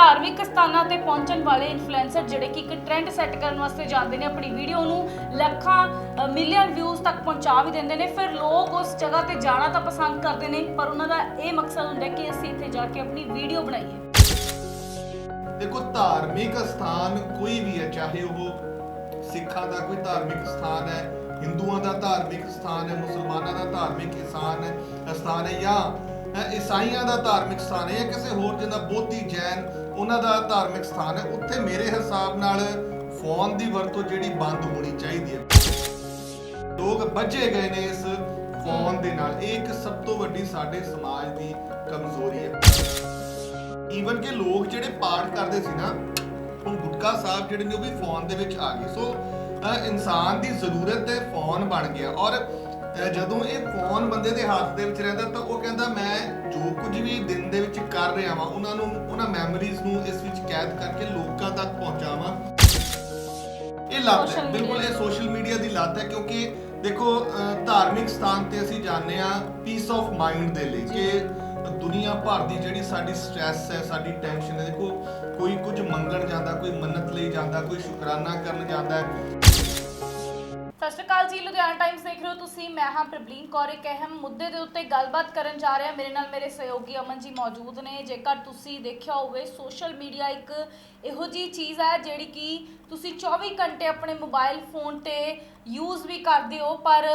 ਧਾਰਮਿਕ ਸਥਾਨਾਂ ਤੇ ਪਹੁੰਚਣ ਵਾਲੇ ਇਨਫਲੂਐਂਸਰ ਜਿਹੜੇ ਕਿ ਇੱਕ ਟ੍ਰੈਂਡ ਸੈੱਟ ਕਰਨ ਵਾਸਤੇ ਜਾਂਦੇ ਨੇ, ਆਪਣੀ ਵੀਡੀਓ ਨੂੰ ਲੱਖਾਂ ਮਿਲੀਅਨ ਵਿਊਜ਼ ਤੱਕ ਪਹੁੰਚਾ ਵੀ ਦਿੰਦੇ ਨੇ। ਫਿਰ ਲੋਕ ਉਸ ਜਗ੍ਹਾ ਤੇ ਜਾਣਾ ਤਾਂ ਪਸੰਦ ਕਰਦੇ ਨੇ, ਪਰ ਉਹਨਾਂ ਦਾ ਇਹ ਮਕਸਦ ਹੁੰਦਾ ਕਿ ਅਸੀਂ ਇੱਥੇ ਜਾ ਕੇ ਆਪਣੀ ਵੀਡੀਓ ਬਣਾਈਏ। ਦੇਖੋ, ਧਾਰਮਿਕ ਸਥਾਨ ਕੋਈ ਵੀ ਹੈ, ਚਾਹੇ ਉਹ ਸਿੱਖਾਂ ਦਾ ਕੋਈ ਧਾਰਮਿਕ ਸਥਾਨ ਹੈ, ਹਿੰਦੂਆਂ ਦਾ ਧਾਰਮਿਕ ਸਥਾਨ ਹੈ, ਮੁਸਲਮਾਨਾਂ ਦਾ ਧਾਰਮਿਕ ਸਥਾਨ ਹੈ ਸਥਾਨ ਹੈ ਜਾਂ ਈਸਾਈਆਂ ਦਾ ਧਾਰਮਿਕ ਸਥਾਨ ਹੈ ਜਾਂ ਕਿਸੇ ਹੋਰ ਜਿੰਦਾ ਬੋਧੀ ਜੈਨ, ਉਹਨਾਂ ਦਾ ਧਾਰਮਿਕ ਸਥਾਨ ਹੈ। ਉੱਥੇ ਮੇਰੇ ਹਿਸਾਬ ਨਾਲ ਫੋਨ ਦੀ ਵਰਤੋਂ ਜਿਹੜੀ ਬੰਦ ਹੋਣੀ ਚਾਹੀਦੀ ਹੈ। ਲੋਕ ਬੱਝੇ ਗਏ ਨੇ ਇਸ ਫੋਨ ਦੇ ਨਾਲ। ਇਹ ਇੱਕ ਸਭ ਤੋਂ ਵੱਡੀ ਸਾਡੇ ਸਮਾਜ ਦੀ ਕਮਜ਼ੋਰੀ ਹੈ। ਈਵਨ ਕਿ ਲੋਕ ਜਿਹੜੇ ਪਾਠ ਕਰਦੇ ਸੀ ਨਾ, ਉਹ ਗੁਟਕਾ ਸਾਹਿਬ ਜਿਹੜੇ ਨੇ ਉਹ ਵੀ ਫੋਨ ਦੇ ਵਿੱਚ ਆ ਗਏ। ਸੋ ਇਨਸਾਨ ਦੀ ਜ਼ਰੂਰਤ ਹੈ ਫੋਨ ਬਣ ਗਿਆ। ਔਰ ਜਦੋਂ ਇਹ ਫੋਨ ਬੰਦੇ ਦੇ ਹੱਥ ਦੇ ਵਿੱਚ ਰਹਿੰਦਾ ਤਾਂ ਉਹ ਕਹਿੰਦਾ ਮੈਂ ਜੋ ਕੁਝ ਵੀ ਦਿਨ ਦੇ ਵਿੱਚ ਕਰ ਰਿਹਾ ਵਾਂ ਉਹਨਾਂ ਨੂੰ ਉਹਨਾਂ ਮੈਮਰੀਜ਼ ਨੂੰ ਇਸ ਵਿੱਚ ਕੈਦ ਕਰਕੇ ਲੋਕਾਂ ਤੱਕ ਪਹੁੰਚਾਵਾਂ। ਇਹ ਲੱਤ ਹੈ। ਬਿਲਕੁਲ ਇਹ। ਸੋਸ਼ਲ ਮੀਡੀਆ ਦੀ ਲੱਤ ਹੈ ਕਿਉਂਕਿ ਦੇਖੋ ਧਾਰਮਿਕ ਸਥਾਨ ਤੇ ਅਸੀਂ ਜਾਂਦੇ ਆ ਪੀਸ ਆਫ ਮਾਈਂਡ ਦੇ ਲਈ ਕਿ ਦੁਨੀਆ ਭਰ ਦੀ ਜਿਹੜੀ ਸਾਡੀ ਸਟ੍ਰੈਸ ਹੈ ਸਾਡੀ ਟੈਨਸ਼ਨ ਹੈ ਦੇਖੋ ਕੋਈ ਕੁਝ ਮੰਗਣ ਜਾਂਦਾ ਕੋਈ ਮੰਨਤ ਲਈ ਜਾਂਦਾ ਕੋਈ ਸ਼ੁਕਰਾਨਾ ਕਰਨ ਜਾਂਦਾ ਹੈ। ਸਤਿ ਸ਼੍ਰੀ ਅਕਾਲ ਜੀ, ਲੁਧਿਆਣਾ ਟਾਈਮਸ ਦੇਖ ਰਹੇ ਹੋ ਤੁਸੀਂ। ਮੈਂ ਹਾਂ ਪ੍ਰਬਲੀਨ ਕੌਰ, ਇੱਕ ਅਹਿਮ ਮੁੱਦੇ ਦੇ ਉੱਤੇ ਗੱਲਬਾਤ ਕਰਨ ਜਾ ਰਹੇ। ਹਾਂ ਮੇਰੇ ਨਾਲ ਮੇਰੇ ਸਹਿਯੋਗੀ ਅਮਨ ਜੀ ਮੌਜੂਦ ਨੇ। ਜੇਕਰ ਤੁਸੀਂ ਦੇਖਿਆ ਹੋਵੇ, ਸੋਸ਼ਲ ਮੀਡੀਆ ਇੱਕ ਇਹੋ ਜੀ ਚੀਜ਼ ਹੈ ਜਿਹੜੀ ਕਿ ਤੁਸੀਂ 24 ਘੰਟੇ ਆਪਣੇ ਮੋਬਾਈਲ ਫੋਨ ਤੇ ਯੂਜ਼ ਵੀ ਕਰਦੇ ਹੋ। ਪਰ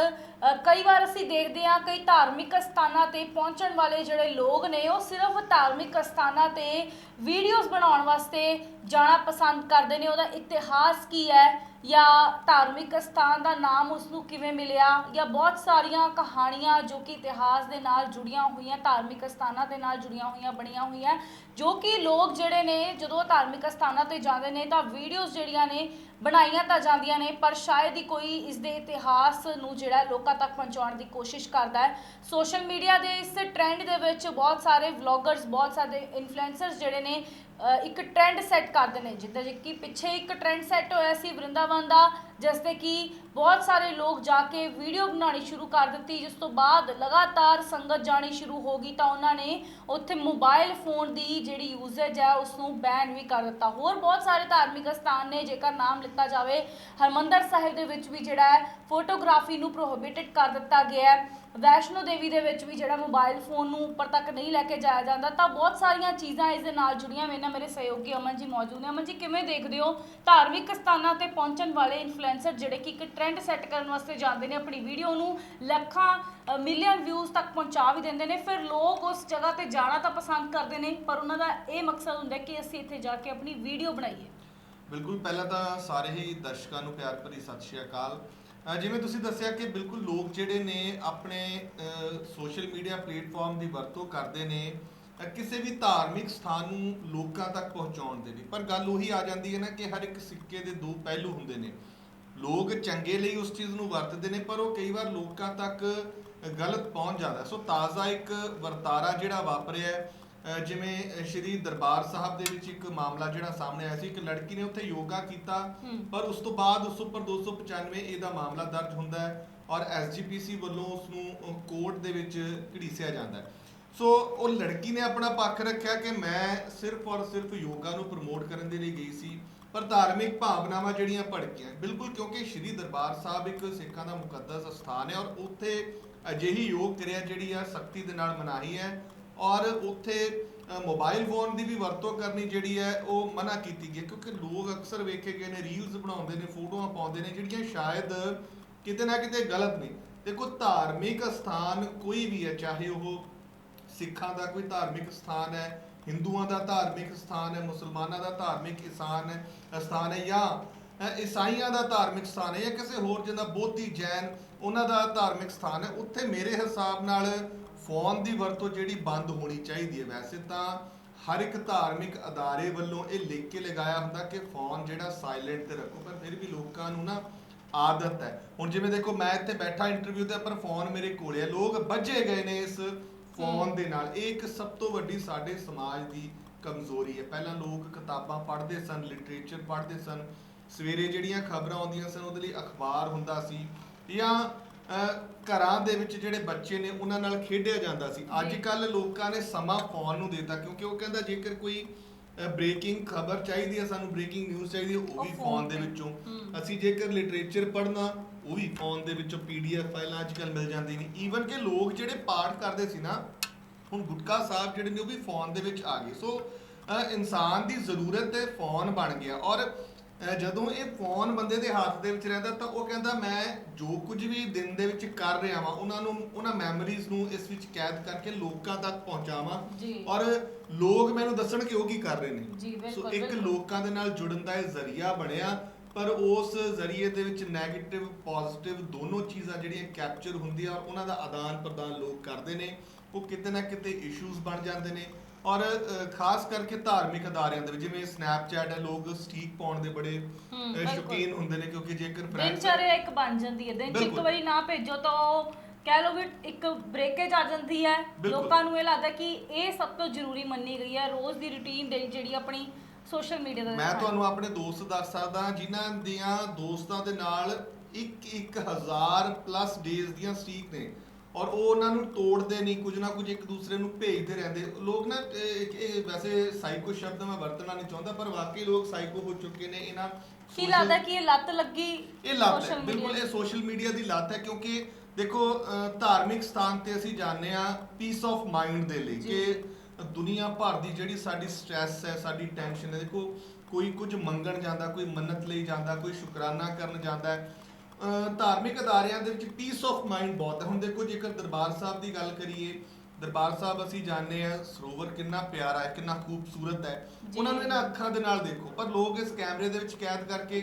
ਕਈ ਵਾਰ ਅਸੀਂ ਦੇਖਦੇ ਹਾਂ ਕਈ ਧਾਰਮਿਕ ਸਥਾਨਾਂ ਤੇ ਪਹੁੰਚਣ ਵਾਲੇ ਜਿਹੜੇ ਲੋਕ ਨੇ, ਉਹ ਸਿਰਫ ਧਾਰਮਿਕ ਸਥਾਨਾਂ ਤੇ ਵੀਡੀਓਜ਼ ਬਣਾਉਣ ਵਾਸਤੇ ਜਾਣਾ ਪਸੰਦ ਕਰਦੇ ਨੇ। ਉਹਦਾ ਇਤਿਹਾਸ ਕੀ ਹੈ? ਜਾਂ ਧਾਰਮਿਕ ਸਥਾਨ ਦਾ ਨਾਮ ਉਸ ਨੂੰ ਕਿਵੇਂ ਮਿਲਿਆ, ਜਾਂ ਬਹੁਤ ਸਾਰੀਆਂ ਕਹਾਣੀਆਂ ਜੋ ਕਿ ਇਤਿਹਾਸ ਦੇ ਨਾਲ ਜੁੜੀਆਂ ਹੋਈਆਂ, ਧਾਰਮਿਕ ਸਥਾਨਾਂ ਦੇ ਨਾਲ ਜੁੜੀਆਂ ਹੋਈਆਂ, ਬਣੀਆਂ ਹੋਈਆਂ, ਜੋ ਕਿ ਲੋਕ ਜਿਹੜੇ ਨੇ ਜਦੋਂ ਧਾਰਮਿਕ ਸਥਾਨਾਂ ਤੇ ਜਾਂਦੇ ਨੇ ਤਾਂ ਵੀਡੀਓਜ਼ ਜਿਹੜੀਆਂ ਨੇ ਬਣਾਈਆਂ ਤਾਂ ਜਾਂਦੀਆਂ ਨੇ ਪਰ ਸ਼ਾਇਦ ਹੀ ਕੋਈ ਇਸ ਦੇ ਇਤਿਹਾਸ ਨੂੰ ਜਿਹੜਾ ਲੋਕਾਂ ਤੱਕ ਪਹੁੰਚਾਉਣ ਦੀ ਕੋਸ਼ਿਸ਼ ਕਰਦਾ ਹੈ। ਸੋਸ਼ਲ ਮੀਡੀਆ ਦੇ ਇਸ ਟ੍ਰੈਂਡ ਦੇ ਵਿੱਚ ਬਹੁਤ ਸਾਰੇ ਵਲੌਗਰਸ ਬਹੁਤ ਸਾਰੇ ਇਨਫਲੂਐਂਸਰਸ ਜਿਹੜੇ ਨੇ ਅ, ਇੱਕ ਟ੍ਰੈਂਡ ਸੈੱਟ ਕਰਦੇ ਨੇ। ਜਿੱਦਾਂ ਕਿ ਪਿੱਛੇ ਇੱਕ ਟ੍ਰੈਂਡ ਸੈੱਟ ਹੋਇਆ ਸੀ ਵਰਿੰਦਾਵਨ ਦਾ ਜਿਸ ਤੇ ਕਿ ਬਹੁਤ ਸਾਰੇ ਲੋਕ ਜਾ ਕੇ ਵੀਡੀਓ ਬਣਾਉਣੀ ਸ਼ੁਰੂ ਕਰ ਦਿੱਤੀ ਜਿਸ ਤੋਂ ਬਾਅਦ ਲਗਾਤਾਰ ਸੰਗਤ ਜਾਣੀ ਸ਼ੁਰੂ ਹੋ ਗਈ ਤਾਂ ਉਹਨਾਂ ਨੇ ਉੱਥੇ ਮੋਬਾਈਲ ਫੋਨ ਦੀ ਜਿਹੜੀ ਯੂਜ਼ੇਜ ਹੈ ਉਸ ਨੂੰ ਬੈਨ ਵੀ ਕਰ ਦਿੱਤਾ। ਹੋਰ ਬਹੁਤ ਸਾਰੇ ਧਾਰਮਿਕ ਸਥਾਨ ਨੇ ਜੇਕਰ ਨਾਮ ਲਿੱਤਾ ਜਾਵੇ। ਹਰਮੰਦਰ ਸਾਹਿਬ ਦੇ ਵਿੱਚ ਵੀ ਜਿਹੜਾ ਹੈ, ਫੋਟੋਗ੍ਰਾਫੀ ਨੂੰ ਪ੍ਰੋਹਿਬਿਟਡ ਕਰ ਦਿੱਤਾ ਗਿਆ ਹੈ। ਵੈਸ਼ਨੋ ਦੇਵੀ ਦੇ ਵਿੱਚ ਵੀ ਜਿਹੜਾ ਮੋਬਾਈਲ ਫੋਨ ਨੂੰ ਉੱਪਰ ਤੱਕ ਨਹੀਂ ਲੈ ਕੇ ਜਾਇਆ ਜਾਂਦਾ, ਤਾਂ ਬਹੁਤ ਸਾਰੀਆਂ ਚੀਜ਼ਾਂ ਇਸ ਦੇ ਨਾਲ ਜੁੜੀਆਂ ਮੇਰੇ ਨਾਲ ਮੇਰੇ ਸਹਿਯੋਗੀ ਅਮਨ ਜੀ ਮੌਜੂਦ ਨੇ। ਅਮਨ ਜੀ, ਕਿਵੇਂ ਦੇਖਦੇ ਹੋ ਧਾਰਮਿਕ ਸਥਾਨਾਂ ਤੇ ਪਹੁੰਚਣ ਵਾਲੇ ਇਨਫਲੂਐਂਸਰ ਜਿਹੜੇ ਕਿ ਇੱਕ ਟ੍ਰੈਂਡ ਸੈੱਟ ਕਰਨ ਵਾਸਤੇ ਜਾਂਦੇ ਨੇ, ਆਪਣੀ ਵੀਡੀਓ ਨੂੰ ਲੱਖਾਂ ਮਿਲੀਅਨ ਵਿਊਜ਼ ਤੱਕ ਪਹੁੰਚਾ ਵੀ ਦਿੰਦੇ ਨੇ? ਫਿਰ ਲੋਕ ਉਸ ਜਗ੍ਹਾ ਤੇ ਜਾਣਾ ਤਾਂ ਪਸੰਦ ਕਰਦੇ ਨੇ, ਪਰ ਉਹਨਾਂ ਦਾ ਇਹ ਮਕਸਦ ਹੁੰਦਾ ਕਿ ਅਸੀਂ ਇੱਥੇ ਜਾ ਕੇ ਆਪਣੀ ਵੀਡੀਓ ਬਣਾਈਏ। ਬਿਲਕੁਲ, ਪਹਿਲਾਂ ਤਾਂ ਸਾਰੇ ਹੀ ਦਰਸ਼ਕਾਂ ਨੂੰ ਪਿਆਰ ਭਰੀ ਸਤਿ ਸ਼੍ਰੀ ਅਕਾਲ। ਜਿਵੇਂ ਤੁਸੀਂ ਦੱਸਿਆ ਕਿ ਬਿਲਕੁਲ ਲੋਕ ਜਿਹੜੇ ਨੇ ਆਪਣੇ ਸੋਸ਼ਲ ਮੀਡੀਆ ਪਲੇਟਫਾਰਮ ਦੀ ਵਰਤੋਂ ਕਰਦੇ ਨੇ ਕਿਸੇ ਵੀ ਧਾਰਮਿਕ ਸਥਾਨ ਨੂੰ ਲੋਕਾਂ ਤੱਕ ਪਹੁੰਚਾਉਣ ਦੇ ਲਈ। ਪਰ ਗੱਲ ਉਹੀ ਆ ਜਾਂਦੀ ਹੈ ਨਾ ਕਿ ਹਰ ਇੱਕ ਸਿੱਕੇ ਦੇ ਦੋ ਪਹਿਲੂ ਹੁੰਦੇ ਨੇ। ਲੋਕ ਚੰਗੇ ਲਈ ਉਸ ਚੀਜ਼ ਨੂੰ ਵਰਤਦੇ ਨੇ, ਪਰ ਉਹ ਕਈ ਵਾਰ ਲੋਕਾਂ ਤੱਕ ਗਲਤ ਪਹੁੰਚ ਜਾਂਦਾ ਸੋ ਤਾਜ਼ਾ ਇੱਕ ਵਰਤਾਰਾ ਜਿਹੜਾ ਵਾਪਰਿਆ ਜਿਵੇਂ ਸ਼੍ਰੀ ਦਰਬਾਰ ਸਾਹਿਬ ਦੇ ਵਿੱਚ ਇੱਕ ਮਾਮਲਾ ਜਿਹੜਾ ਸਾਹਮਣੇ ਆਇਆ ਸੀ ਇੱਕ ਲੜਕੀ ਨੇ ਉੱਥੇ ਯੋਗਾ ਕੀਤਾ। ਪਰ ਉਸ ਤੋਂ ਬਾਅਦ ਉਸ ਉੱਪਰ 295 ਇਹਦਾ ਮਾਮਲਾ ਦਰਜ ਹੁੰਦਾ ਹੈ ਔਰ ਐਸਜੀਪੀਸੀ ਵੱਲੋਂ ਉਸ ਨੂੰ ਕੋਰਟ ਦੇ ਵਿੱਚ ਘੜੀਸਿਆ ਜਾਂਦਾ ਹੈ। ਸੋ ਉਹ ਲੜਕੀ ਨੇ ਆਪਣਾ ਪੱਖ ਰੱਖਿਆ ਕਿ ਮੈਂ ਸਿਰਫ ਔਰ ਸਿਰਫ ਯੋਗਾ ਨੂੰ ਪ੍ਰਮੋਟ ਕਰਨ ਦੇ ਲਈ ਗਈ ਸੀ ਪਰ ਧਾਰਮਿਕ ਭਾਵਨਾਵਾਂ ਜਿਹੜੀਆਂ ਭੜਕੀਆਂ ਬਿਲਕੁਲ ਕਿਉਂਕਿ ਸ਼੍ਰੀ ਦਰਬਾਰ ਸਾਹਿਬ ਇੱਕ ਸਿੱਖਾਂ ਦਾ ਮੁਕੱਦਸ ਸਥਾਨ ਹੈ ਔਰ ਉੱਥੇ ਅਜਿਹੀ ਯੋਗ ਕਿਰਿਆ ਜਿਹੜੀ ਆ ਸਖਤੀ ਦੇ ਨਾਲ ਮਨਾਹੀ ਹੈ। ਔਰ ਉੱਥੇ ਅ, ਮੋਬਾਈਲ ਫੋਨ ਦੀ ਵੀ ਵਰਤੋਂ ਕਰਨੀ ਜਿਹੜੀ ਹੈ ਉਹ ਮਨਾ ਕੀਤੀ ਗਈ ਹੈ ਕਿਉਂਕਿ ਲੋਕ ਅਕਸਰ ਵੇਖੇ ਗਏ ਨੇ ਰੀਲਸ ਬਣਾਉਂਦੇ ਨੇ ਫੋਟੋਆਂ ਪਾਉਂਦੇ ਨੇ ਜਿਹੜੀਆਂ ਸ਼ਾਇਦ ਕਿਤੇ ਨਾ ਕਿਤੇ ਗਲਤ ਨੇ। ਦੇਖੋ ਧਾਰਮਿਕ ਸਥਾਨ ਕੋਈ ਵੀ ਹੈ ਚਾਹੇ ਉਹ ਸਿੱਖਾਂ ਦਾ ਕੋਈ ਧਾਰਮਿਕ ਸਥਾਨ ਹੈ ਹਿੰਦੂਆਂ ਦਾ ਧਾਰਮਿਕ ਸਥਾਨ ਹੈ ਮੁਸਲਮਾਨਾਂ ਦਾ ਧਾਰਮਿਕ ਸਥਾਨ ਹੈ ਸਥਾਨ ਹੈ ਜਾਂ ਈਸਾਈਆਂ ਦਾ ਧਾਰਮਿਕ ਸਥਾਨ ਹੈ ਜਾਂ ਕਿਸੇ ਹੋਰ ਜਿੰਦਾ ਬੋਧੀ ਜੈਨ ਉਹਨਾਂ ਦਾ ਧਾਰਮਿਕ ਸਥਾਨ ਹੈ ਉੱਥੇ ਮੇਰੇ ਹਿਸਾਬ ਨਾਲ ਫੋਨ ਦੀ ਵਰਤੋਂ ਜਿਹੜੀ ਬੰਦ ਹੋਣੀ ਚਾਹੀਦੀ ਹੈ। ਵੈਸੇ ਤਾਂ ਹਰ ਇੱਕ ਧਾਰਮਿਕ ਅਦਾਰੇ ਵੱਲੋਂ ਇਹ ਲਿਖ ਕੇ ਲਗਾਇਆ ਹੁੰਦਾ ਕਿ ਫੋਨ ਜਿਹੜਾ ਸਾਇਲੈਂਟ ਤੇ ਰੱਖੋ, ਪਰ ਫਿਰ ਵੀ ਲੋਕਾਂ ਨੂੰ ਨਾ ਆਦਤ ਹੈ। ਹੁਣ ਜਿਵੇਂ ਦੇਖੋ, ਮੈਂ ਇੱਥੇ ਬੈਠਾ ਇੰਟਰਵਿਊ ਤੇ, ਪਰ ਫੋਨ ਮੇਰੇ ਕੋਲੇ ਹੈ। ਲੋਕ ਬੱਝੇ ਗਏ ਨੇ ਇਸ ਫੋਨ ਦੇ ਨਾਲ। ਇਹ ਇੱਕ ਸਭ ਤੋਂ ਵੱਡੀ ਸਾਡੇ ਸਮਾਜ ਦੀ ਕਮਜ਼ੋਰੀ ਹੈ। ਪਹਿਲਾਂ ਲੋਕ ਕਿਤਾਬਾਂ ਪੜ੍ਹਦੇ ਸਨ ਲਿਟਰੇਚਰ ਪੜ੍ਹਦੇ ਸਨ। ਸਵੇਰੇ ਜਿਹੜੀਆਂ ਖਬਰਾਂ ਆਉਂਦੀਆਂ ਸਨ, ਉਹਦੇ ਲਈ ਅਖਬਾਰ ਹੁੰਦਾ ਸੀ ਜਾਂ ਅਹ, ਘਰਾਂ ਦੇ ਵਿੱਚ ਜਿਹੜੇ ਬੱਚੇ ਨੇ ਉਹਨਾਂ ਨਾਲ ਖੇਡਿਆ ਜਾਂਦਾ ਸੀ ਅੱਜ ਜੀ। ਕੱਲ ਲੋਕਾਂ ਨੇ ਸਮਾਂ ਫੋਨ ਨੂੰ ਦਿੱਤਾ ਕਿਉਂਕਿ ਉਹ ਕਹਿੰਦਾ ਜੇਕਰ ਕੋਈ ਬ੍ਰੇਕਿੰਗ ਖਬਰ ਚਾਹੀਦੀ ਹੈ ਸਾਨੂੰ ਬ੍ਰੇਕਿੰਗ ਨਿਊਜ਼ ਚਾਹੀਦੀ ਹੈ ਉਹ ਉਹ ਵੀ phone ਫੋਨ ਦੇ ਤੇ। ਵਿੱਚੋਂ ਹਮ। ਅਸੀਂ ਜੇਕਰ ਲਿਟਰੇਚਰ ਪੜ੍ਹਨਾ ਉਹ ਵੀ ਫੋਨ ਦੇ ਵਿੱਚੋਂ ਪੀਡੀਐਫ ਫਾਈਲਾਂ ਅੱਜਕੱਲ ਮਿਲ ਜਾਂਦੀ ਨੇ ਈਵਨ ਕਿ ਲੋਕ ਜਿਹੜੇ ਪਾਠ ਕਰਦੇ ਸੀ ਨਾ ਹੁਣ ਗੁਟਕਾ ਸਾਹਿਬ ਜਿਹੜੇ ਨੇ ਉਹ ਵੀ ਫੋਨ ਦੇ ਵਿੱਚ ਆ ਗਏ ਸੋ ਅ, ਇਨਸਾਨ ਦੀ ਜ਼ਰੂਰਤ ਹੈ ਫੋਨ ਬਣ ਗਿਆ ਔਰ ਜਦੋਂ ਇਹ ਫੋਨ ਬੰਦੇ ਦੇ ਹੱਥ ਦੇ ਵਿੱਚ ਰਹਿੰਦਾ ਤਾਂ ਉਹ ਕਹਿੰਦਾ ਮੈਂ ਜੋ ਕੁਝ ਵੀ ਦਿਨ ਦੇ ਵਿੱਚ ਕਰ ਰਿਹਾ ਵਾਂ ਉਹਨਾਂ ਨੂੰ ਉਹਨਾਂ ਮੈਮਰੀਜ਼ ਨੂੰ ਇਸ ਵਿੱਚ ਕੈਦ ਕਰਕੇ ਲੋਕਾਂ ਤੱਕ ਪਹੁੰਚਾਵਾਂ। ਔਰ ਲੋਕ ਮੈਨੂੰ ਦੱਸਣ ਕਿ ਉਹ ਕੀ ਕਰ ਰਹੇ ਨੇ ਸੋ ਇੱਕ। ਲੋਕਾਂ ਦੇ ਨਾਲ ਜੁੜਨ ਦਾ ਇਹ ਜ਼ਰੀਆ ਬਣਿਆ ਪਰ ਉਸ ਜ਼ਰੀਏ ਦੇ ਵਿੱਚ 네ਗੇਟਿਵ ਪੋਜ਼ਿਟਿਵ ਦੋਨੋਂ ਚੀਜ਼ਾਂ ਜਿਹੜੀਆਂ ਕੈਪਚਰ ਹੁੰਦੀਆਂ ਔਰ ਉਹਨਾਂ ਦਾ ਆਦਾਨ ਪ੍ਰਦਾਨ ਲੋਕ ਕਰਦੇ ਨੇ ਉਹ ਕਿਤੇ ਨਾ ਕਿਤੇ ਇਸ਼ੂਜ਼ ਬਣ ਜਾਂਦੇ ਨੇ ਔਰ ਖਾਸ ਕਰਕੇ ਧਾਰਮਿਕ ਅਦਾਰਿਆਂ ਦੇ ਵਿੱਚ ਜਿਵੇਂ ਸਨੈਪਚੈਟ ਹੈ ਲੋਕ ਸਟੀਕ ਪਾਉਣ ਦੇ ਬੜੇ ਹਮ, ਅ, ਬਿਲਕੁਲ। ਸ਼ੌਕੀਨ ਹੁੰਦੇ ਨੇ ਕਿਉਂਕਿ ਜੇਕਰ friends- ਦਿਨਚਰਿਆ ਇੱਕ ਬਣ ਜਾਂਦੀ ਹੈ ਦਿਨ ਚ ਇੱਕ ਬਿਲਕੁਲ। ਵਾਰੀ ਨਾ ਭੇਜੋ ਤਾਂ ਉਹ ਕਹਿ ਲਓ ਵੀ ਇੱਕ ਬ੍ਰੇਕੇਜ ਆ ਜਾਂਦੀ ਹੈ ਬਿਲਕੁਲ। ਲੋਕਾਂ ਨੂੰ ਇਹ ਲੱਗਦਾ ਕਿ ਇਹ ਸਭ ਤੋਂ ਜ਼ਰੂਰੀ ਮੰਨੀ ਗਈ ਹੈ ਰੋਜ਼ ਦੀ ਰੁਟੀਨ ਜਿਹੜੀ ਆਪਣੀ ਸੋਸ਼ਲ ਮੀਡੀਆ ਦਾ ਮੈਂ ਤੁਹਾਨੂੰ ਆਪਣੇ ਦੋਸਤ ਦੱਸ ਸਕਦਾ ਜਿਨ੍ਹਾਂ ਦੀਆਂ ਦੋਸਤਾਂ ਦੇ ਨਾਲ ਇੱਕ ਇੱਕ ਹਜ਼ਾਰ ਪਲੱਸ ਡੇਜ਼ ਦੀਆਂ ਸਟ੍ਰੀਕ ਨੇ ਔਰ ਉਹ ਉਹਨਾਂ ਨੂੰ ਤੋੜਦੇ ਨਹੀਂ ਕੁਝ ਨਾ ਕੁਝ ਇੱਕ ਦੂਸਰੇ ਨੂੰ ਭੇਜਦੇ ਰਹਿੰਦੇ ਲੋਕ ਨਾ ਇਹ ਵੈਸੇ ਸਾਈਕੋ ਸ਼ਬਦ ਮੈਂ ਵਰਤਣਾ ਨਹੀਂ ਚਾਹੁੰਦਾ ਪਰ ਵਾਕਈ ਲੋਕ ਸਾਈਕੋ ਹੋ ਚੁੱਕੇ ਨੇ ਇਹਨਾਂ ਕੀ ਲੱਗਦਾ ਕਿ ਇਹ ਲੱਤ ਲੱਗੀ ਇਹ ਲੱਤ ਹੈ ਬਿਲਕੁਲ? ਇਹ ਸੋਸ਼ਲ ਮੀਡੀਆ ਦੀ ਲੱਤ ਹੈ ਕਿਉਂਕਿ ਦੇਖੋ ਧਾਰਮਿਕ ਸਥਾਨ ਤੇ ਅਸੀਂ ਜਾਂਦੇ ਆ ਪੀਸ ਆਫ ਮਾਈਂਡ ਦੇ ਲਈ। ਕਿ ਦੁਨੀਆ ਭਰ ਦੀ ਜਿਹੜੀ ਸਾਡੀ ਸਟ੍ਰੈਸ ਹੈ ਸਾਡੀ ਟੈਨਸ਼ਨ ਹੈ ਦੇਖੋ ਕੋਈ ਕੁਝ ਮੰਗਣ ਜਾਂਦਾ ਕੋਈ ਮੰਨਤ ਲਈ ਜਾਂਦਾ ਕੋਈ ਸ਼ੁਕਰਾਨਾ ਕਰਨ ਜਾਂਦਾ ਹੈ ਧਾਰਮਿਕ ਅਦਾਰਿਆਂ ਦੇ ਵਿੱਚ ਪੀਸ ਆਫ ਮਾਈਂਡ ਬਹੁਤ ਹੈ। ਹੁਣ ਦੇਖੋ ਜੇਕਰ ਦਰਬਾਰ ਸਾਹਿਬ ਦੀ ਗੱਲ ਕਰੀਏ ਦਰਬਾਰ ਸਾਹਿਬ ਅਸੀਂ ਜਾਣਦੇ ਆ ਸਰੋਵਰ ਕਿੰਨਾ ਪਿਆਰਾ ਹੈ ਕਿੰਨਾ ਖੂਬਸੂਰਤ ਹੈ। ਉਹਨਾਂ ਨੂੰ ਇਹਨਾਂ ਅੱਖਾਂ ਦੇ ਨਾਲ ਦੇਖੋ। ਪਰ ਲੋਕ ਇਸ ਕੈਮਰੇ ਦੇ ਵਿੱਚ ਕੈਦ ਕਰਕੇ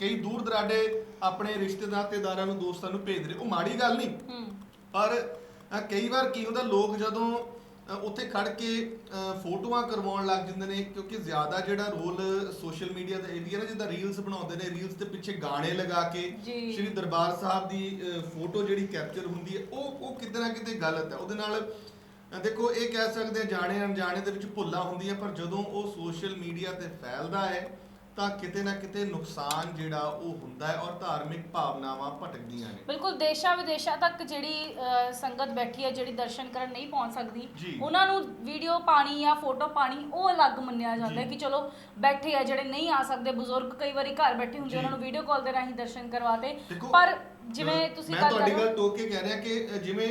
ਕਈ ਦੂਰ ਦਰਾਡੇ ਆਪਣੇ ਰਿਸ਼ਤੇਦਾਰ ਨਾਤੇਦਾਰਾਂ ਨੂੰ ਦੋਸਤਾਂ ਨੂੰ ਭੇਜ ਰਹੇ। ਉਹ ਮਾੜੀ ਗੱਲ ਨਹੀਂ। ਪਰ ਕਈ ਵਾਰ ਕੀ ਹੁੰਦਾ ਲੋਕ ਜਦੋਂ ਉੱਥੇ ਖੜ ਕੇ ਫੋਟੋਆਂ ਕਰਵਾਉਣ ਲੱਗ ਜਾਂਦੇ ਨੇ ਕਿਉਂਕਿ ਜ਼ਿਆਦਾ ਜਿਹੜਾ ਰੋਲ ਸੋਸ਼ਲ ਮੀਡੀਆ ਦਾ ਇਹ ਵੀ ਹੈ ਨਾ ਜਿੱਦਾਂ ਰੀਲਸ ਬਣਾਉਂਦੇ ਨੇ ਰੀਲਸ ਦੇ ਪਿੱਛੇ ਗਾਣੇ ਲਗਾ ਕੇ। ਸ਼੍ਰੀ ਦਰਬਾਰ ਸਾਹਿਬ ਦੀ ਫੋਟੋ ਜਿਹੜੀ ਕੈਪਚਰ ਹੁੰਦੀ ਹੈ ਉਹ ਉਹ ਕਿਤੇ ਨਾ ਕਿਤੇ ਗਲਤ ਹੈ ਉਹਦੇ ਨਾਲ ਦੇਖੋ ਇਹ ਕਹਿ ਸਕਦੇ ਆ ਜਾਣੇ ਅਣਜਾਣੇ ਦੇ ਵਿੱਚ ਭੁੱਲਾਂ ਹੁੰਦੀਆਂ ਪਰ ਜਦੋਂ ਉਹ ਸੋਸ਼ਲ ਮੀਡੀਆ ਤੇ ਫੈਲਦਾ ਹੈ ਤਾਂ ਕਿਤੇ ਨਾ ਕਿਤੇ ਨੁਕਸਾਨ ਜਿਹੜਾ ਉਹ ਹੁੰਦਾ ਹੈ ਔਰ ਧਾਰਮਿਕ ਭਾਵਨਾਵਾਂ ਭਟਕਦੀਆਂ ਨੇ ਬਿਲਕੁਲ ਦੇਸ਼ਾਂ ਵਿਦੇਸ਼ਾਂ ਤੱਕ ਜਿਹੜੀ ਸੰਗਤ ਬੈਠੀ ਹੈ ਜਿਹੜੀ ਦਰਸ਼ਨ ਕਰਨ ਨਹੀਂ ਪਹੁੰਚ ਸਕਦੀ ਜੀ। ਉਹਨਾਂ ਨੂੰ ਵੀਡੀਓ ਪਾਣੀ ਜਾਂ ਫੋਟੋ ਪਾਣੀ ਉਹ ਅਲੱਗ ਮੰਨਿਆ ਜਾਂਦਾ ਹੈ ਜੀ। ਕਿ ਚਲੋ ਬੈਠੇ ਆ ਜਿਹੜੇ ਨਹੀਂ ਆ ਸਕਦੇ ਬਜ਼ੁਰਗ ਕਈ ਵਾਰੀ ਘਰ ਬੈਠੇ ਹੁੰਦੇ ਜੀ। ਉਹਨਾਂ ਨੂੰ ਵੀਡੀਓ ਕਾਲ ਦੇ ਰਾਹੀਂ ਦਰਸ਼ਨ ਕਰਵਾਤੇ ਦੇਖੋ, ਪਰ ਜਿਵੇਂ ਅਹ, ਤੁਸੀਂ ਮੈਂ ਗੱਲ ਤੁਹਾਡੀ ਰਹੇ ਗੱਲ ਹੋ ਟੋਕ ਕੇ ਕਹਿ ਰਿਹਾ ਕਿ ਜਿਵੇਂ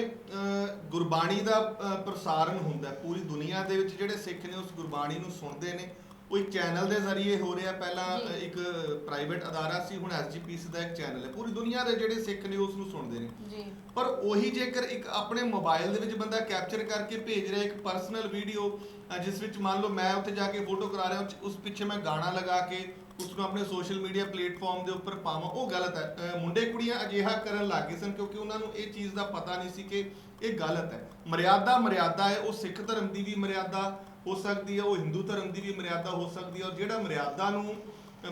ਗੁਰਬਾਣੀ ਦਾ ਅਹ, ਪ੍ਰਸਾਰਣ ਹੁੰਦਾ ਹੈ, ਪੂਰੀ ਦੁਨੀਆ ਦੇ ਵਿੱਚ ਜਿਹੜੇ ਸਿੱਖ ਨੇ ਉਸ ਗੁਰਬਾਣੀ ਨੂੰ ਸੁਣਦੇ ਨੇ ਉਹ ਇੱਕ ਚੈਨਲ ਦੇ ਜ਼ਰੀਏ ਹੋ ਰਿਹਾ ਪਹਿਲਾਂ ਜੀ। ਇੱਕ ਪ੍ਰਾਈਵੇਟ ਅਦਾਰਾ ਸੀ ਹੁਣ ਐਸਜੀਪੀਸੀ ਦਾ ਇੱਕ ਚੈਨਲ ਹੈ। ਪੂਰੀ ਦੁਨੀਆ ਦੇ ਜਿਹੜੇ ਸਿੱਖ ਨੇ ਉਸ ਨੂੰ ਸੁਣਦੇ ਨੇ। ਜੀ। ਪਰ ਉਹੀ ਜੇਕਰ ਇੱਕ ਆਪਣੇ ਮੋਬਾਈਲ ਦੇ ਵਿੱਚ ਬੰਦਾ ਕੈਪਚਰ ਕਰਕੇ ਭੇਜ ਰਿਹਾ ਇੱਕ ਪਰਸਨਲ ਵੀਡੀਓ ਜਿਸ ਵਿੱਚ ਮੰਨ ਲਓ ਮੈਂ ਉੱਥੇ ਜਾ ਕੇ ਫੋਟੋ ਕਰਾ ਰਿਹਾ ਉਸ- ਉਸ ਪਿੱਛੇ ਮੈਂ ਗਾਣਾ ਲਗਾ ਕੇ ਉਸ ਨੂੰ ਆਪਣੇ ਸੋਸ਼ਲ ਮੀਡੀਆ ਪਲੇਟਫਾਰਮ ਦੇ ਉੱਪਰ ਪਾਵਾਂ ਉਹ ਗਲਤ ਹੈ। ਅਹ ਮੁੰਡੇ ਕੁੜੀਆਂ ਅਜਿਹਾ ਕਰਨ ਲੱਗ ਗਏ ਸਨ ਕਿਉਂਕਿ ਉਹਨਾਂ ਨੂੰ ਇਹ ਚੀਜ਼ ਦਾ ਪਤਾ ਨਹੀਂ ਸੀ ਕਿ ਇਹ ਗਲਤ ਹੈ। ਮਰਿਆਦਾ ਮਰਿਆਦਾ ਹੈ ਉਹ ਸਿੱਖ ਧਰਮ ਦੀ ਵੀ ਮਰਿਆਦਾ ਹੋ ਸਕਦੀ ਹੈ, ਉਹ ਹਿੰਦੂ ਧਰਮ ਦੀ ਵੀ ਮਰਿਆਦਾ ਹੋ ਸਕਦੀ ਹੈ ਔਰ ਜਿਹੜਾ ਮਰਿਆਦਾ ਨੂੰ,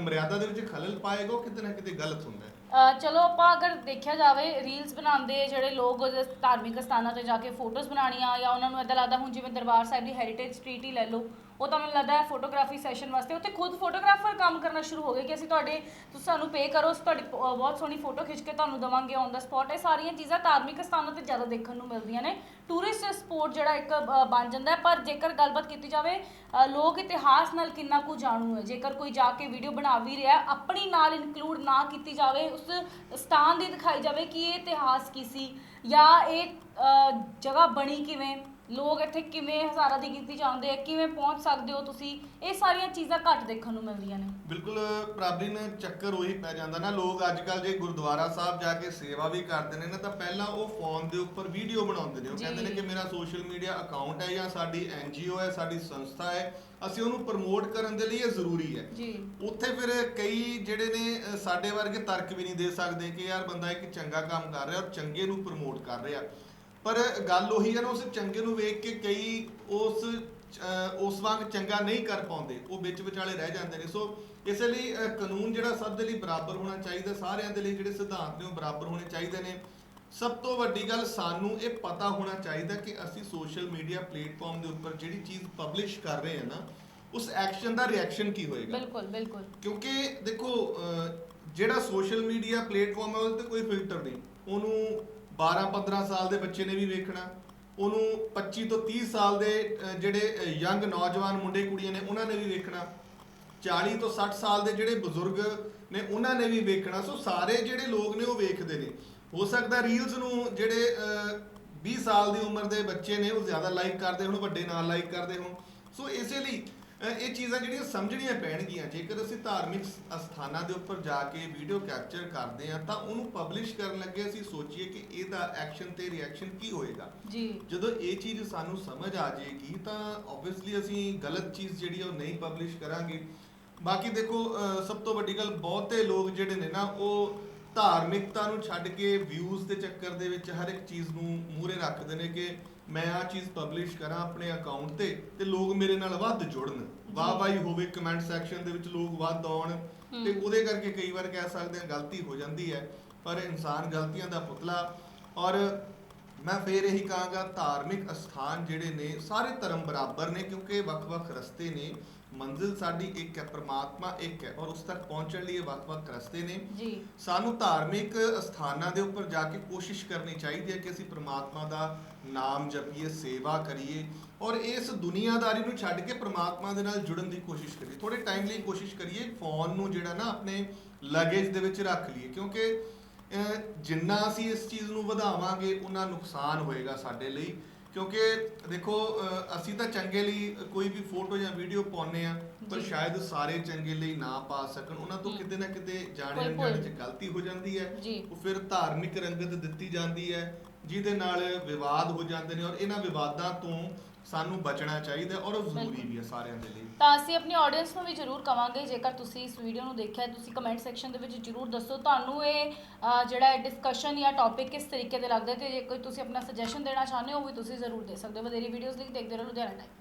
ਮਰਿਆਦਾ ਦੇ ਵਿੱਚ ਖਲਲ ਪਾਏਗਾ, ਉਹ ਕਿਤੇ ਨਾ ਕਿਤੇ ਗਲਤ ਹੁੰਦਾ ਹੈ। ਚਲੋ ਆਪਾਂ ਅਗਰ ਦੇਖਿਆ ਜਾਵੇ ਰੀਲਸ ਬਣਾਉਂਦੇ ਜਿਹੜੇ ਲੋਕ ਧਾਰਮਿਕ ਸਥਾਨਾਂ ਤੇ ਜਾ ਕੇ ਫੋਟੋਜ਼ ਬਣਾਉਣੀਆਂ ਜਾਂ ਉਹਨਾਂ ਨੂੰ ਇਦਾਂ ਲੱਗਦਾ, ਹੁਣ ਜਿਵੇਂ ਦਰਬਾਰ ਸਾਹਿਬ ਦੀ ਹੈਰੀਟੇਜ ਸਟਰੀਟ ਹੀ ਲੈ ਲਓ ਉਹ ਤਾਂ ਮੈਨੂੰ ਲੱਗਦਾ ਹੈ ਫੋਟੋਗ੍ਰਾਫੀ ਸੈਸ਼ਨ ਵਾਸਤੇ ਉੱਥੇ ਖੁਦ ਫੋਟੋਗ੍ਰਾਫਰ ਕੰਮ ਕਰਨਾ ਸ਼ੁਰੂ ਹੋ ਗਏ ਕਿ ਅਸੀਂ ਤੁਹਾਡੇ ਤੁਸੀਂ ਸਾਨੂੰ ਪੇ ਕਰੋ ਅਸੀਂ ਤੁਹਾਡੀ ਪ- ਅਹ ਬਹੁਤ ਸੋਹਣੀ ਫੋਟੋ ਖਿੱਚ ਕੇ ਤੁਹਾਨੂੰ ਦਵਾਂਗੇ ਔਨ ਦਾ ਸਪੌਟ ਇਹ ਸਾਰੀਆਂ ਚੀਜ਼ਾਂ ਧਾਰਮਿਕ ਸਥਾਨਾਂ ਤੇ ਜ਼ਿਆਦਾ ਦੇਖਣ ਨੂੰ ਮਿਲਦੀਆਂ ਨੇ। ਟੂਰਿਸਟ ਸਪੋਰਟ ਜਿਹੜਾ ਇੱਕ ਅਹ, ਬਣ ਜਾਂਦਾ ਹੈ ਪਰ ਜੇਕਰ ਗੱਲਬਾਤ ਕੀਤੀ ਜਾਵੇ ਅਹ, ਲੋਕ ਇਤਿਹਾਸ ਨਾਲ ਕਿੰਨਾ ਕੁ ਜਾਣੂ ਹੈ? ਜੇਕਰ ਕੋਈ ਜਾ ਕੇ ਵੀਡੀਓ ਬਣਾ ਵੀ ਰਿਹਾ ਹੈ, ਆਪਣੀ ਨਾਲ ਇਨਕਲੂਡ ਨਾ ਕੀਤੀ ਜਾਵੇ ਉਸ ਸਥਾਨ ਦੀ ਦਿਖਾਈ ਜਾਵੇ ਕਿ ਇਹ ਇਤਿਹਾਸ ਕੀ ਸੀ ਜਾਂ ਇਹ ਅਹ, ਜਗ੍ਹਾ ਬਣੀ ਕਿਵੇਂ? ਲੋਕ ਇੱਥੇ ਕਿਵੇਂ ਹਜ਼ਾਰਾਂ ਦੀ ਗਿਣਤੀ ਜਾਂਦੇ ਆ ਕਿਵੇਂ ਪਹੁੰਚ ਸਕਦੇ ਹੋ ਤੁਸੀਂ? ਇਹ ਸਾਰੀਆਂ ਚੀਜ਼ਾਂ ਘੱਟ ਦੇਖਣ ਨੂੰ ਮਿਲਦੀਆਂ ਨੇ। ਬਿਲਕੁਲ ਪ੍ਰਾਬਲੀਨ ਚੱਕਰ ਉਹੀ ਪੈ ਜਾਂਦਾ ਨਾ ਲੋਕ ਅੱਜ ਕੱਲ ਜੇ ਗੁਰਦੁਆਰਾ ਸਾਹਿਬ ਜਾ ਕੇ ਸੇਵਾ ਵੀ ਕਰਦੇ ਨੇ ਨਾ ਤਾਂ ਪਹਿਲਾਂ ਉਹ ਫੋਨ ਦੇ ਉੱਪਰ ਵੀਡੀਓ ਬਣਾਉਂਦੇ ਨੇ। ਉਹ। ਕਹਿੰਦੇ ਨੇ ਕਿ ਮੇਰਾ ਸੋਸ਼ਲ ਮੀਡੀਆ ਅਕਾਊਂਟ ਹੈ ਜਾਂ ਸਾਡੀ ਐਨਜੀਓ ਹੈ ਸਾਡੀ ਸੰਸਥਾ ਹੈ ਅਸੀਂ ਉਹਨੂੰ ਪ੍ਰਮੋਟ ਕਰਨ ਦੇ ਲਈ ਇਹ ਜ਼ਰੂਰੀ ਹੈ। ਜੀ। ਉੱਥੇ ਫਿਰ ਕਈ ਜਿਹੜੇ ਨੇ ਸਾਡੇ ਵਰਗੇ ਤਰਕ ਵੀ ਨਹੀਂ ਦੇ ਸਕਦੇ ਕਿ ਯਾਰ ਬੰਦਾ ਇੱਕ ਚੰਗਾ ਕੰਮ ਕਰ ਰਿਹਾ ਔਰ ਚੰਗੇ ਨੂੰ ਪ੍ਰਮੋਟ ਕਰ ਰਿਹਾ। ਪਰ ਗੱਲ ਉਹੀ ਹੈ ਨਾ ਉਸ ਚੰਗੇ ਨੂੰ ਵੇਖ ਕੇ ਕਈ ਉਸ ਉਸ ਵਾਂਗ ਚੰਗਾ ਨਹੀਂ ਕਰ ਪਾਉਂਦੇ। ਉਹ ਵਿੱਚ ਵਿਚਾਲੇ ਰਹਿ ਜਾਂਦੇ ਨੇ। ਸੋ ਇਸੇ ਲਈ ਕਾਨੂੰਨ ਜਿਹੜਾ ਸਭ ਦੇ ਲਈ ਬਰਾਬਰ ਹੋਣਾ ਚਾਹੀਦਾ। ਸਾਰਿਆਂ ਦੇ ਲਈ ਜਿਹੜੇ ਸਿਧਾਂਤ ਨੇ ਉਹ ਬਰਾਬਰ ਹੋਣੇ ਚਾਹੀਦੇ ਨੇ। ਸਭ ਤੋਂ ਵੱਡੀ ਗੱਲ ਸਾਨੂੰ ਇਹ ਪਤਾ ਹੋਣਾ ਚਾਹੀਦਾ ਕਿ ਅਸੀਂ ਸੋਸ਼ਲ ਮੀਡੀਆ ਪਲੇਟਫਾਰਮ ਦੇ ਉੱਪਰ ਜਿਹੜੀ ਚੀਜ਼ ਪਬਲਿਸ਼ ਕਰ ਰਹੇ ਹਾਂ ਨਾ ਉਸ ਐਕਸ਼ਨ ਦਾ ਰਿਐਕਸ਼ਨ ਕੀ ਹੋਏਗਾ? ਬਿਲਕੁਲ ਬਿਲਕੁਲ। ਕਿਉਂਕਿ ਦੇਖੋ ਜਿਹੜਾ ਸੋਸ਼ਲ ਮੀਡੀਆ ਪਲੇਟਫਾਰਮ ਹੈ ਉਹਦੇ ਤੇ ਕੋਈ ਫਿਲਟਰ ਨਹੀਂ। ਉਹਨੂੰ 12 15 ਸਾਲ ਦੇ ਬੱਚੇ ਨੇ ਵੀ ਵੇਖਣਾ। ਉਹਨੂੰ 25 ਤੋਂ 30 ਸਾਲ ਦੇ ਜਿਹੜੇ ਯੰਗ ਨੌਜਵਾਨ ਮੁੰਡੇ ਕੁੜੀਆਂ ਨੇ ਉਹਨਾਂ ਨੇ ਵੀ ਵੇਖਣਾ। 40 ਤੋਂ 60 ਸਾਲ ਦੇ ਜਿਹੜੇ ਬਜ਼ੁਰਗ ਨੇ ਉਹਨਾਂ ਨੇ ਵੀ ਵੇਖਣਾ। ਸੋ ਸਾਰੇ ਜਿਹੜੇ ਲੋਕ ਨੇ ਉਹ ਵੇਖਦੇ ਨੇ। ਹੋ ਸਕਦਾ ਰੀਲਸ ਨੂੰ ਜਿਹੜੇ ਅਹ, 20 ਸਾਲ ਦੀ ਉਮਰ ਦੇ ਬੱਚੇ ਨੇ ਉਹ ਜ਼ਿਆਦਾ ਲਾਈਕ ਕਰਦੇ ਹੋਣ ਵੱਡੇ ਨਾਲ ਲਾਈਕ ਕਰਦੇ ਹੋਣ। ਸੋ ਇਸੇ ਲਈ ਇਹ ਚੀਜ਼ਾਂ ਜਿਹੜੀਆਂ ਸਮਝਣੀਆਂ ਪੈਣਗੀਆਂ ਜੇਕਰ ਅਸੀਂ ਧਾਰਮਿਕ ਸ- ਅਸਥਾਨਾਂ ਦੇ ਉੱਪਰ ਜਾ ਕੇ ਵੀਡੀਓ ਕੈਪਚਰ ਕਰਦੇ ਆ ਤਾਂ ਉਹਨੂੰ ਪਬਲਿਸ਼ ਕਰਨ ਲੱਗੇ ਅਸੀਂ ਸੋਚੀਏ ਕਿ ਇਹਦਾ ਐਕਸ਼ਨ ਤੇ ਰਿਐਕਸ਼ਨ ਕੀ ਹੋਏਗਾ। ਜੀ। ਜਦੋਂ ਇਹ ਚੀਜ਼ ਸਾਨੂੰ ਸਮਝ ਆ ਜਾਏਗੀ ਤਾਂ ਆਬਵੀਅਸਲੀ ਅਸੀਂ ਗਲਤ ਚੀਜ਼ ਜਿਹੜੀ ਉਹ ਨਹੀਂ ਪਬਲਿਸ਼ ਕਰਾਂਗੇ। ਬਾਕੀ ਦੇਖੋ ਸਭ ਤੋਂ ਵੱਡੀ ਗੱਲ ਬਹੁਤੇ ਲੋਕ ਜਿਹੜੇ ਨੇ ਨਾ ਉਹ ਧਾਰਮਿਕਤਾ ਨੂੰ ਛੱਡ ਕੇ ਵਿਊਜ਼ ਦੇ ਚੱਕਰ ਦੇ ਵਿੱਚ ਹਰ ਇੱਕ ਚੀਜ਼ ਨੂੰ ਮੂਹਰੇ ਰੱਖਦੇ ਨੇ ਕਿ ਮੈਂ ਆ ਚੀਜ਼ ਪਬਲਿਸ਼ ਕਰਾਂ ਆਪਣੇ ਅਕਾਊਂਟ ਤੇ ਤੇ ਲੋਕ ਮੇਰੇ ਨਾਲ ਵੱਧ ਜੁੜਨ ਵਾਹ ਵਾਹੀ ਹੋਵੇ ਕਮੈਂਟ ਸੈਕਸ਼ਨ ਦੇ ਵਿੱਚ ਲੋਕ ਵੱਧ ਆਉਣ ਤੇ। ਉਹਦੇ ਕਰਕੇ ਕਈ ਵਾਰ ਕਹਿ ਸਕਦੇ ਹਾਂ ਗਲਤੀ ਹੋ ਜਾਂਦੀ ਹੈ ਪਰ ਇਨਸਾਨ ਗਲਤੀਆਂ ਦਾ ਪੁਤਲਾ ਔਰ ਮੈਂ ਫੇਰ ਇਹੀ ਕਹਾਂਗਾ ਧਾਰਮਿਕ ਅਸਥਾਨ ਜਿਹੜੇ ਨੇ ਸਾਰੇ ਧਰਮ ਬਰਾਬਰ ਨੇ ਕਿਉਂਕਿ ਵੱਖ-ਵੱਖ ਰਸਤੇ ਨੇ ਮੰਜ਼ਿਲ ਸਾਡੀ ਇੱਕ ਹੈ ਪ੍ਰਮਾਤਮਾ ਇੱਕ ਹੈ ਔਰ ਉਸ ਤੱਕ ਪਹੁੰਚਣ ਲਈ ਇਹ ਵੱਖ-ਵੱਖ ਰਸਤੇ ਨੇ। ਜੀ। ਸਾਨੂੰ ਧਾਰਮਿਕ ਅਸਥਾਨਾਂ ਦੇ ਉੱਪਰ ਜਾ ਕੇ ਕੋਸ਼ਿਸ਼ ਕਰਨੀ ਚਾਹੀਦੀ ਹੈ ਕਿ ਅਸੀਂ ਪ੍ਰਮਾਤਮਾ ਦਾ ਨਾਮ ਜਪੀਏ ਸੇਵਾ ਕਰੀਏ ਔਰ ਇਸ ਦੁਨੀਆਦਾਰੀ ਨੂੰ ਛੱਡ ਕੇ ਪ੍ਰਮਾਤਮਾ ਦੇ ਨਾਲ ਜੁੜਨ ਦੀ ਕੋਸ਼ਿਸ਼ ਕਰੀਏ। ਥੋੜੇ ਟਾਈਮ ਲਈ ਕੋਸ਼ਿਸ਼ ਕਰੀਏ ਫੋਨ ਨੂੰ ਜਿਹੜਾ ਨਾ ਆਪਣੇ ਲਗੇਜ ਦੇ ਵਿੱਚ ਰੱਖ ਲਈਏ ਕਿਉਂਕਿ ਜਿੰਨਾ ਅਸੀਂ ਇਸ ਚੀਜ਼ ਨੂੰ ਵਧਾਵਾਂਗੇ ਉਨਾ ਨੁਕਸਾਨ ਹੋਏਗਾ ਸਾਡੇ ਲਈ। ਕਿਉਂਕਿ ਦੇਖੋ ਅਸੀਂ ਤਾਂ ਚੰਗੇ ਲਈ ਕੋਈ ਵੀ ਫੋਟੋ ਜਾਂ ਵੀਡੀਓ ਪਾਉਂਦੇ ਆ ਪਰ। ਸ਼ਾਇਦ ਸਾਰੇ ਚੰਗੇ ਲਈ ਨਾ ਪਾ ਸਕਣ ਉਹਨਾਂ ਤੋਂ। ਕਿਤੇ ਨਾ ਕਿਤੇ ਜਾਣੇ ਅਣਜਾਣੇ। ਚ ਗਲਤੀ ਹੋ ਜਾਂਦੀ ਹੈ ਉਹ ਫਿਰ ਧਾਰਮਿਕ ਰੰਗਤ ਦਿੱਤੀ ਜਾਂਦੀ ਹੈ ਜਿਹਦੇ ਨਾਲ ਵਿਵਾਦ ਹੋ ਜਾਂਦੇ ਨੇ ਔਰ ਇਹਨਾਂ ਵਿਵਾਦਾਂ ਤੋਂ ਸਾਨੂੰ ਬਚਣਾ ਚਾਹੀਦਾ ਔਰ ਉਹ ਜ਼ਰੂਰੀ। ਵੀ ਹੈ ਸਾਰਿਆਂ ਦੇ ਲਈ ਤਾਂ ਅਸੀਂ ਆਪਣੀ ਆਡੀਅנס ਨੂੰ ਵੀ ਜਰੂਰ ਕਵਾਂਗੇ ਜੇਕਰ ਤੁਸੀਂ ਇਸ ਵੀਡੀਓ ਨੂੰ ਦੇਖਿਆ ਤੁਸੀਂ ਕਮੈਂਟ ਸੈਕਸ਼ਨ ਦੇ ਵਿੱਚ ਜਰੂਰ ਦੱਸੋ ਤੁਹਾਨੂੰ ਇਹ ਜਿਹੜਾ ਡਿਸਕਸ਼ਨ ਜਾਂ ਟੌਪਿਕ ਕਿਸ ਤਰੀਕੇ ਦੇ ਲੱਗਦਾ ਤੇ ਜੇ ਕੋਈ ਤੁਸੀਂ ਆਪਣਾ ਸੁਜੈਸ਼ਨ ਦੇਣਾ ਚਾਹੁੰਦੇ ਹੋ ਉਹ ਵੀ ਤੁਸੀਂ ਜ਼ਰੂਰ ਦੇ ਸਕਦੇ ਹੋ ਵਧੇਰੀ ਵੀਡੀਓਜ਼ ਲਈ ਦੇਖਦੇ ਰਹੋ ਲੁਧਿਆਣਾ ਟਾਈਮ